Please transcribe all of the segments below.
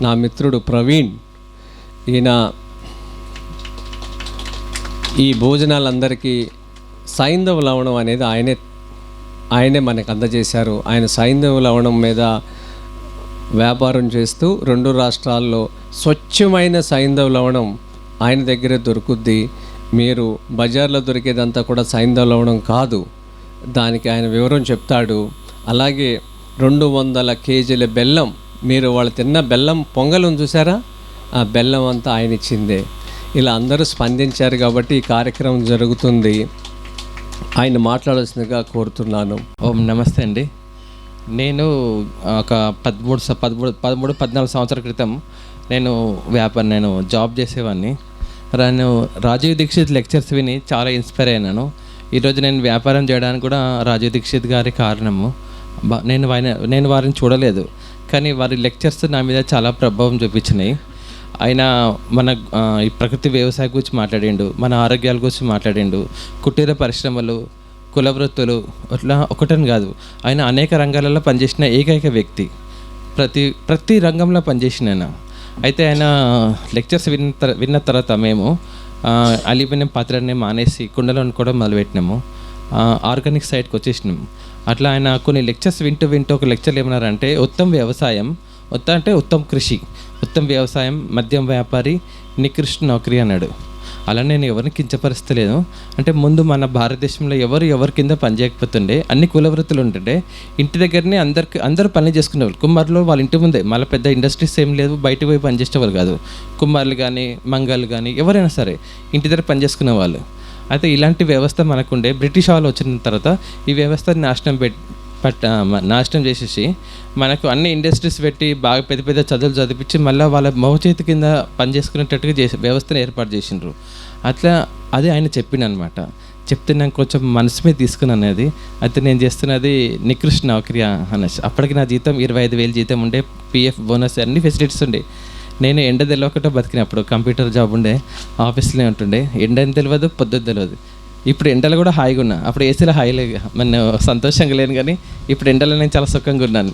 నా మిత్రుడు ప్రవీణ్ ఈయన ఈ భోజనాలందరికీ సైంధవ లవణం అనేది ఆయనే ఆయనే మనకు అందజేశారు. ఆయన సైంధవ లవణం మీద వ్యాపారం చేస్తూ రెండు రాష్ట్రాల్లో స్వచ్ఛమైన సైంధవ లవణం ఆయన దగ్గరే దొరుకుద్ది. మీరు బజార్లో దొరికేదంతా కూడా సైంధవ లవణం కాదు. దానికి ఆయన వివరం చెప్తాడు. అలాగే రెండు వందల కేజీల బెల్లం మీరు వాళ్ళు తిన్న బెల్లం పొంగలం చూసారా ఆ బెల్లం అంతా ఆయన ఇచ్చిందే ఇలా అందరూ స్పందించారు కాబట్టి ఈ కార్యక్రమం జరుగుతుంది. ఆయన మాట్లాడాల్సిందిగా కోరుతున్నాను. ఓం నమస్తే అండి. నేను ఒక పదమూడు పదమూడు పదమూడు పద్నాలుగు సంవత్సరాల క్రితం నేను వ్యాపారం నేను జాబ్ చేసేవాడిని నేను రాజీవ్ దీక్షిత్ లెక్చర్స్ విని చాలా ఇన్స్పైర్ అయినాను ఈరోజు నేను వ్యాపారం చేయడానికి కూడా రాజీవ్ దీక్షిత్ గారి కారణము. నేను నేను వారిని చూడలేదు. కానీ వారి లెక్చర్స్ నా మీద చాలా ప్రభావం చూపించినాయి. ఆయన మన ఈ ప్రకృతి వ్యవసాయం గురించి మాట్లాడిండు మన ఆరోగ్యాల గురించి మాట్లాడిండు కుటీర పరిశ్రమలు కుల వృత్తులు అట్లా ఒకటని కాదు. ఆయన అనేక రంగాలలో పనిచేసిన ఏకైక వ్యక్తి. ప్రతి ప్రతి రంగంలో పనిచేసిన ఆయన. అయితే ఆయన లెక్చర్స్ విన్న విన్న తర్వాత మేము ఆ, అలీబినం పాత్రని మానేసి కుండలో కూడా మొదలుపెట్టినాము. ఆర్గానిక్ సైడ్కి వచ్చేసినాం అట్లా ఆయన కొన్ని లెక్చర్స్ వింటూ వింటూ ఒక లెక్చర్లు ఏమన్నారంటే ఉత్తమ వ్యవసాయం ఉత్త అంటే ఉత్తమ కృషి ఉత్తమ వ్యవసాయం మద్యం వ్యాపారి నికృష్ణ నౌకరీ అన్నాడు. అలా నేను ఎవరిని కించపరుస్తలేను. అంటే ముందు మన భారతదేశంలో ఎవరు ఎవరి కింద పని చేయకపోతుండే అన్ని కుల వృత్తులు ఉంటుండే ఇంటి దగ్గరనే అందరికి అందరూ పనులు చేసుకునేవాళ్ళు. కుమారులు వాళ్ళ ఇంటి ముందే మళ్ళీ పెద్ద ఇండస్ట్రీస్ ఏం లేదు బయటకు పోయి పనిచేసేవాళ్ళు కాదు. కుమ్మారులు కానీ మంగళ్ళు కానీ ఎవరైనా సరే ఇంటి దగ్గర పని చేసుకునే వాళ్ళు అయితే ఇలాంటి వ్యవస్థ మనకుండే. బ్రిటిష్ వాళ్ళు వచ్చిన తర్వాత ఈ వ్యవస్థ నాశనం పెట్ పట్ నాశనం చేసేసి మనకు అన్ని ఇండస్ట్రీస్ పెట్టి బాగా పెద్ద పెద్ద చదువులు చదివించి మళ్ళీ వాళ్ళ మౌచేతి కింద పనిచేసుకునేటట్టుగా చేసి వ్యవస్థను ఏర్పాటు చేసిండ్రు. అట్లా అదే ఆయన చెప్పిండనమాట చెప్తే నాకు కొంచెం మనసు మీద తీసుకున్నాను అనేది. అయితే నేను చేస్తున్నది నికృష్ణ నౌకరియా అనేసి. అప్పటికి నా జీతం ఇరవై ఐదు వేలు జీతం ఉండే పిఎఫ్ బోనస్ అన్ని ఫెసిలిటీస్ ఉండే. నేను ఎండ తెలియకుండా బతికినప్పుడు కంప్యూటర్ జాబ్ ఉండే ఆఫీస్లో ఉంటుండే. ఎండ అని తెలియదు పొద్దున్న తెలియదు ఇప్పుడు ఎండలు కూడా హాయిగా ఉన్నా. అప్పుడు ఏసీలో హాయిలే మన సంతోషంగా లేను కానీ ఇప్పుడు ఎండలో నేను చాలా సుఖంగా ఉన్నాను.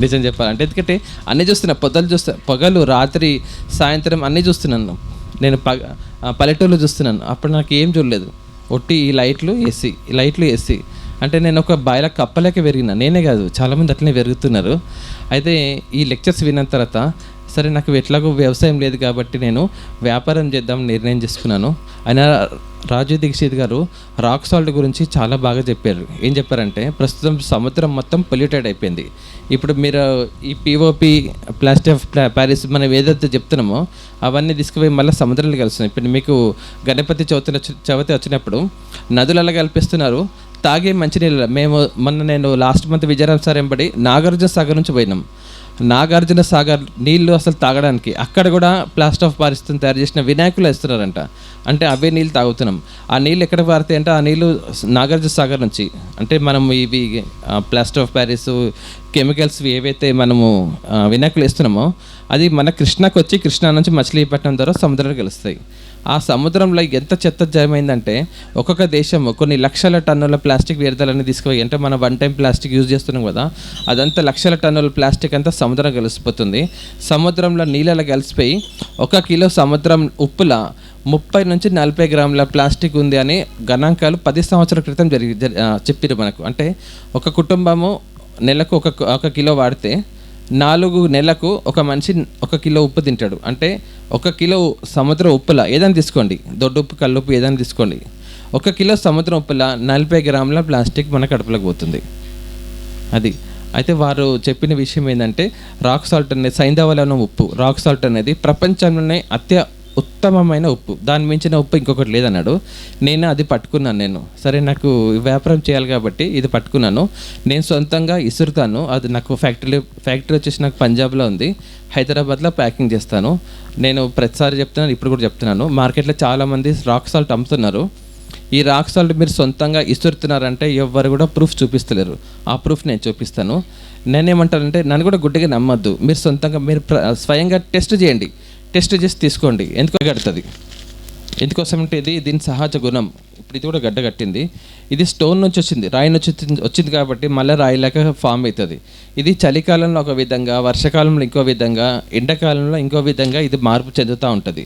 నిజం చెప్పాలంటే. ఎందుకంటే అన్నీ చూస్తున్నా పొద్దులు చూస్తా పొగలు రాత్రి సాయంత్రం అన్నీ చూస్తున్నాను. నేను పగ పల్లెటూళ్ళు చూస్తున్నాను. అప్పుడు నాకు ఏం చూడలేదు. ఒట్టి ఈ లైట్లు ఏసీ ఈ లైట్లు ఏసీ. అంటే నేను ఒక బాయిల కప్పలేక పెరిగిన. నేనే కాదు చాలామంది అట్లనే పెరుగుతున్నారు. అయితే ఈ లెక్చర్స్ విన్న తర్వాత సరే నాకు ఎట్లాగో వ్యవసాయం లేదు కాబట్టి నేను వ్యాపారం చేద్దాం నిర్ణయం చేసుకున్నాను. ఆయన రాజు దీక్షిత్ గారు రాక్ సాల్ట్ గురించి చాలా బాగా చెప్పారు. ఏం చెప్పారంటే ప్రస్తుతం సముద్రం మొత్తం పొల్యూటెడ్ అయిపోయింది. ఇప్పుడు మీరు ఈ పిఓపి ప్లాస్టిక్ ఆఫ్ ప్లా- ప్యారిస్ మనం ఏదైతే చెప్తున్నామో అవన్నీ తీసుకుపోయి మళ్ళీ సముద్రంలో కలుస్తున్నాయి. ఇప్పుడు మీకు గణపతి చవితి చవితి వచ్చినప్పుడు నదులలో కల్పిస్తున్నారు. తాగే మంచినీళ్ళు మేము మొన్న నేను లాస్ట్ మంత్ విజయరామ్ సార్ వెంబడి నాగార్జున సాగర్ నుంచి పోయినాం. నాగార్జున సాగర్ నీళ్ళు అసలు తాగడానికి. అక్కడ కూడా ప్లాస్టర్ ఆఫ్ పారిస్తో తయారు చేసిన వినాయకులు వేస్తున్నారంట. అంటే అవే నీళ్ళు తాగుతున్నాం. ఆ నీళ్ళు ఎక్కడ పారుతాయి అంటే ఆ నీళ్ళు నాగార్జున సాగర్ నుంచి. అంటే మనం ఇవి ప్లాస్టర్ ఆఫ్ ప్యారిస్ కెమికల్స్ ఏవైతే మనము వినాయకులు వేస్తున్నామో అది మన కృష్ణకు వచ్చి కృష్ణా నుంచి మచిలీపట్నం ద్వారా సముద్రాలు కలుస్తాయి. ఆ సముద్రంలో ఎంత చెత్త జమైందంటే ఒక్కొక్క దేశం కొన్ని లక్షల టన్నుల ప్లాస్టిక్ వ్యర్థాలని తీసుకుపోయి అంటే మనం వన్ టైం ప్లాస్టిక్ యూజ్ చేస్తున్నాం కదా అదంతా లక్షల టన్నుల ప్లాస్టిక్ అంతా సముద్రం కలిసిపోతుంది. సముద్రంలో నీళ్ళలో కలిసిపోయి ఒక కిలో సముద్రం ఉప్పుల ముప్పై నుంచి నలభై గ్రాముల ప్లాస్టిక్ ఉంది అని గణాంకాలు పది సంవత్సరాల క్రితం జరిగి చెప్పారు మనకు. అంటే ఒక కుటుంబము నెలకు ఒక ఒక కిలో వాడితే నాలుగు నెలలకు ఒక మనిషి ఒక కిలో ఉప్పు తింటాడు. అంటే ఒక కిలో సముద్ర ఉప్పుల ఏదైనా తీసుకోండి. దొడ్డుప్పు కల్లుప్పు ఏదైనా తీసుకోండి. ఒక కిలో సముద్రం ఉప్పుల నలభై గ్రాముల ప్లాస్టిక్ మన కడుపులోకి పోతుంది. అది. అయితే వారు చెప్పిన విషయం ఏంటంటే రాక్ సాల్ట్ అనేది సైంధవలన ఉప్పు. రాక్ సాల్ట్ అనేది ప్రపంచంలోనే అత్య ఉత్తమమైన ఉప్పు. దాని మించిన ఉప్పు ఇంకొకటి లేదన్నాడు. నేను అది పట్టుకున్నాను నేను. సరే నాకు వ్యాపారం చేయాలి కాబట్టి ఇది పట్టుకున్నాను. నేను సొంతంగా ఇసురుతాను. అది నాకు ఫ్యాక్టరీ ఫ్యాక్టరీ వచ్చేసి నాకు పంజాబ్లో ఉంది. హైదరాబాద్లో ప్యాకింగ్ చేస్తాను. నేను ప్రతిసారి చెప్తున్నాను ఇప్పుడు కూడా చెప్తున్నాను. మార్కెట్లో చాలామంది రాక్ సాల్ట్ అమ్ముతున్నారు. ఈ రాక్ సాల్ట్ మీరు సొంతంగా ఇసురుతున్నారంటే ఎవ్వరు కూడా ప్రూఫ్ చూపిస్తలేరు. ఆ ప్రూఫ్ నేను చూపిస్తాను. నేనేమంటానంటే నన్ను కూడా గుడ్డగా నమ్మద్దు. మీరు సొంతంగా మీరు స్వయంగా టెస్ట్ చేయండి. టెస్ట్ చేసి తీసుకోండి. ఎందుకు కడుతుంది ఎందుకోసం అంటే ఇది దీని సహజ గుణం. ఇప్పుడు ఇది కూడా గడ్డ కట్టింది. ఇది స్టోన్ నుంచి వచ్చింది. రాయి నుంచి వచ్చింది కాబట్టి మళ్ళీ రాయి లేక ఫామ్ అవుతుంది. ఇది చలికాలంలో ఒక విధంగా వర్షాకాలంలో ఇంకో విధంగా ఎండాకాలంలో ఇంకో విధంగా ఇది మార్పు చెందుతూ ఉంటుంది.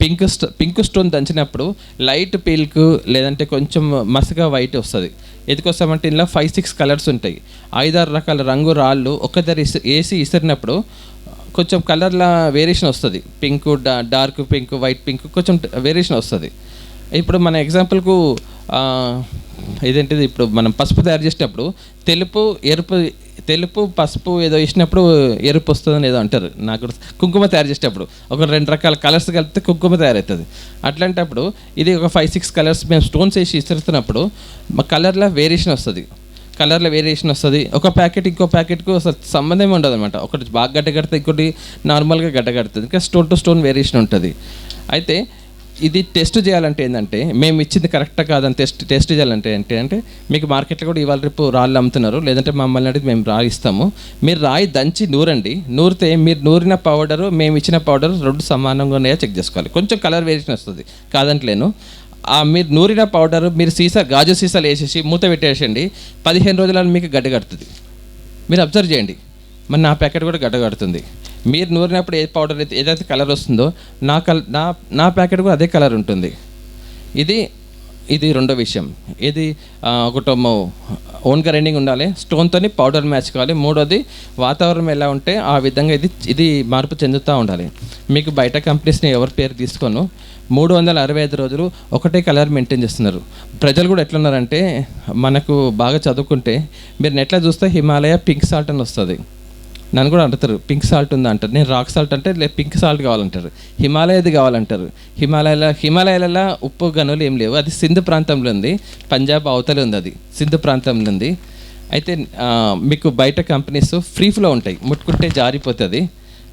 పింక్ స్టో పింక్ స్టోన్ దంచినప్పుడు లైట్ పింక్ లేదంటే కొంచెం మసగా వైట్ వస్తుంది. ఎందుకోసమంటే ఇందులో ఫైవ్ సిక్స్ కలర్స్ ఉంటాయి. ఐదారు రకాల రంగు రాళ్ళు ఒక్కదారి వేసి ఇసిరినప్పుడు కొంచెం కలర్ల వేరియేషన్ వస్తుంది. Pink dark pink white pink కొంచెం వేరియేషన్ వస్తుంది. ఇప్పుడు మన ఎగ్జాంపుల్కు ఇదేంటిది ఇప్పుడు మనం పసుపు తయారు చేసేటప్పుడు తెలుపు ఎరుపు తెలుపు పసుపు ఏదో వేసినప్పుడు ఎరుపు వస్తుందని ఏదో అంటారు. నాకు కుంకుమ తయారు చేసేటప్పుడు ఒక రెండు రకాల కలర్స్ కలిపితే కుంకుమ తయారవుతుంది. అట్లాంటప్పుడు ఇది ఒక ఫైవ్ సిక్స్ కలర్స్ మేము స్టోన్స్ వేసి ఇస్తున్నప్పుడు మా కలర్లో వేరియేషన్ వస్తుంది. కలర్లో వేరియేషన్ వస్తుంది. ఒక ప్యాకెట్ ఇంకో ప్యాకెట్కు అసలు సంబంధం ఉండదు అనమాట ఒకటి బాగా గడ్డ కడితే ఇంకోటి నార్మల్గా గడ్డ కడుతుంది. ఇంకా స్టోన్ టు స్టోన్ వేరియేషన్ ఉంటుంది. అయితే ఇది టెస్ట్ చేయాలంటే ఏంటంటే మేము ఇచ్చింది కరెక్టా కాదని టెస్ట్ టెస్ట్ చేయాలంటే ఏంటి అంటే మీకు మార్కెట్లో కూడా ఇవాళ రేపు రాళ్ళు అమ్ముతున్నారు. లేదంటే మమ్మల్ని అడిగి మేము రాయి ఇస్తాము. మీరు రాయి దంచి నూరండి. నూరితే మీరు నూరిన పౌడరు మేము ఇచ్చిన పౌడర్ రెండు సమానంగా ఉన్నాయా చెక్ చేసుకోవాలి. కొంచెం కలర్ వేరియేషన్ వస్తుంది. కాదంటలేను. ఆ మీరు నూరిన పౌడర్ మీరు సీసా గాజు సీసాలు వేసేసి మూత పెట్టేసండి పదిహేను రోజులలో మీకు గడ్డ కడుతుంది. మీరు అబ్జర్వ్ చేయండి. మరి నా ప్యాకెట్ కూడా గడ్డ కడుతుంది. మీరు నూరినప్పుడు ఏ పౌడర్ అయితే ఏదైతే కలర్ వస్తుందో నా కల్ నా నా ప్యాకెట్ కూడా అదే కలర్ ఉంటుంది. ఇది ఇది రెండో విషయం. ఇది కుటుంబం ఓన్ గ్రైండింగ్ ఉండాలి. స్టోన్తోని పౌడర్ మ్యాచ్ కావాలి. మూడోది వాతావరణం ఎలా ఉంటే ఆ విధంగా ఇది ఇది మార్పు చెందుతూ ఉండాలి. మీకు బయట కంపెనీస్ని ఎవరి పేరు తీసుకోను. మూడు వందల అరవై ఐదు రోజులు ఒకటే కలర్ మెయింటైన్ చేస్తున్నారు. ప్రజలు కూడా ఎట్లున్నారంటే మనకు బాగా చదువుకుంటే మీరు నెట్లో చూస్తే హిమాలయ పింక్ సాల్ట్ అని వస్తుంది. నన్ను కూడా అంటారు పింక్ సాల్ట్ ఉందా? అంటారు. నేను రాక్ సాల్ట్ అంటే లే పింక్ సాల్ట్ కావాలంటారు. హిమాలయది కావాలంటారు. హిమాలయాల హిమాలయాలలో ఉప్పు గనులు ఏం లేవు. అది సింధు ప్రాంతంలో ఉంది. పంజాబ్ అవతల ఉంది అది సింధు ప్రాంతంలో ఉంది. అయితే మీకు బయట కంపెనీస్ ఫ్రీ ఫ్లో ఉంటాయి. ముట్టుకుంటే జారిపోతుంది.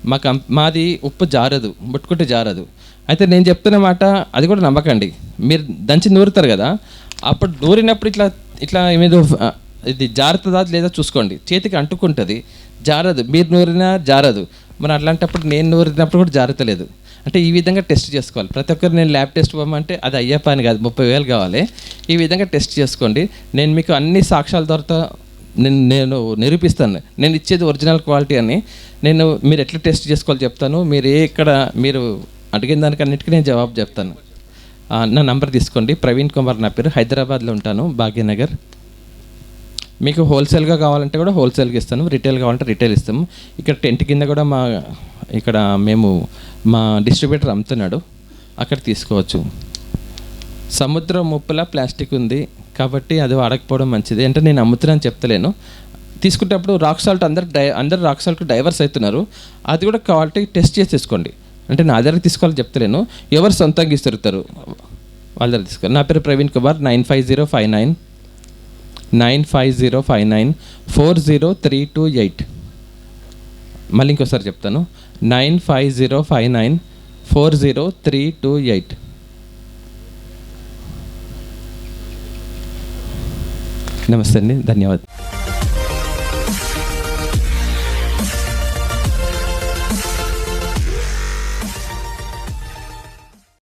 మా కం మాది ఉప్పు జారదు. ముట్టుకుంటే జారదు. అయితే నేను చెప్తున్న మాట అది కూడా నమ్మకండి. మీరు దంచి నూరుతారు కదా. అప్పుడు నూరినప్పుడు ఇట్లా ఇట్లా ఏమేదో ఇది జారుతుందా లేదా చూసుకోండి. చేతికి అంటుకుంటుంది. జారదు. మీరు నూరినా జారదు. మరి అట్లాంటప్పుడు నేను నూరినప్పుడు కూడా జారతలేదు. అంటే ఈ విధంగా టెస్ట్ చేసుకోవాలి. ప్రతి ఒక్కరు నేను ల్యాబ్ టెస్ట్ పోమంటే అది అయ్యే పని కాదు ముప్పై వేలు కావాలి. ఈ విధంగా టెస్ట్ చేసుకోండి. నేను మీకు అన్ని సాక్ష్యాల ద్వారా నేను నేను నిరూపిస్తాను. నేను ఇచ్చేది ఒరిజినల్ క్వాలిటీ అని. నేను మీరు ఎట్లా టెస్ట్ చేసుకోవాలి చెప్తాను. మీరు ఏ ఇక్కడ మీరు అడిగిన దానికి అన్నిటికీ నేను జవాబు చెప్తాను. నా నంబర్ తీసుకోండి. ప్రవీణ్ కుమార్ నా పేరు. హైదరాబాద్లో ఉంటాను. భాగ్యనగర్. మీకు హోల్సేల్గా కావాలంటే కూడా హోల్సేల్గా ఇస్తాను. రిటైల్ కావాలంటే రిటైల్ ఇస్తాము. ఇక్కడ టెంట్ కింద కూడా మా ఇక్కడ మేము మా డిస్ట్రిబ్యూటర్ అమ్ముతున్నాడు. అక్కడ తీసుకోవచ్చు. సముద్రం ముప్పులా ప్లాస్టిక్ ఉంది కాబట్టి అది వాడకపోవడం మంచిది. అంటే నేను అమ్ముతున్నాను చెప్తలేను. తీసుకునేటప్పుడు రాక్ సాల్ట్ అందరు డై అందరు రాక్ సాల్ట్ డైవర్స్ అవుతున్నారు. అది కూడా క్వాలిటీ టెస్ట్ చేసి తీసుకోండి. అంటే నా దగ్గర తీసుకోవాలని చెప్తలేను. ఎవరు సొంతంగా ఇస్తారు వాళ్ళ దగ్గర తీసుకోవాలి నా పేరు Praveen Kumar nine five zero five nine. Nine five zero five nine four zero three two eight. మళ్ళీ ఇంకోసారి చెప్తాను. Nine five zero five nine four zero three two eight. నమస్తే అండి. ధన్యవాదాలు.